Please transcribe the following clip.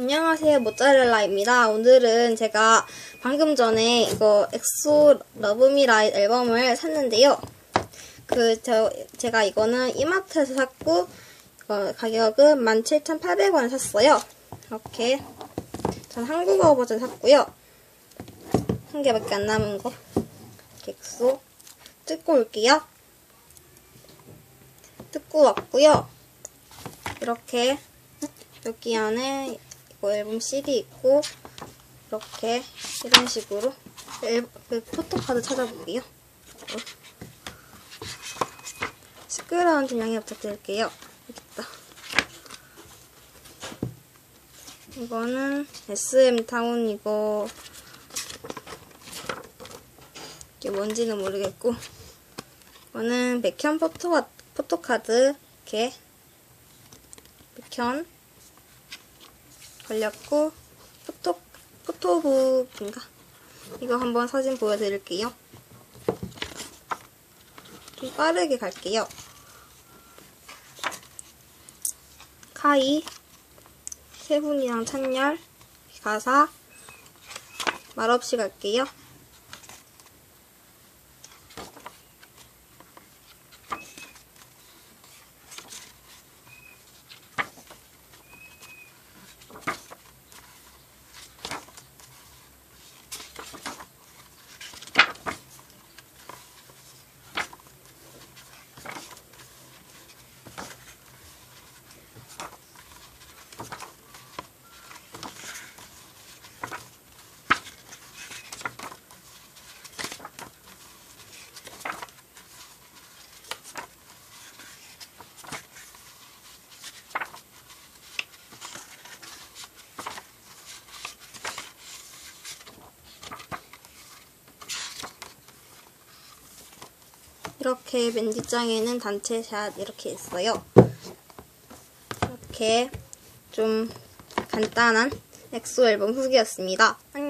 안녕하세요 모짜렐라입니다. 오늘은 제가 방금 전에 이거 엑소 러브미라이 앨범을 샀는데요. 그 저 제가 이거는 이마트에서 샀고 이거 가격은 17,800원에 샀어요. 이렇게 전 한국어 버전 샀고요. 한 개밖에 안 남은 거 엑소 뜯고 올게요. 뜯고 왔고요. 이렇게 여기 안에 이거 앨범 CD 있고 이렇게 이런 식으로 앨, 그 포토카드 찾아볼게요. 어. 시끄러운 좀 양해 부탁드릴게요. 여기 있다. 이거는 SM 타운 이거 이게 뭔지는 모르겠고 이거는 백현 포토 포토카드 이렇게 백현 걸렸고 포토 포토북인가 이거 한번 사진 보여드릴게요. 좀 빠르게 갈게요. 카이 세훈이랑 찬열 가사 말없이 갈게요. 이렇게 맨뒷장에는 단체샷 이렇게 있어요. 이렇게 좀 간단한 엑소 앨범 후기였습니다. 안녕.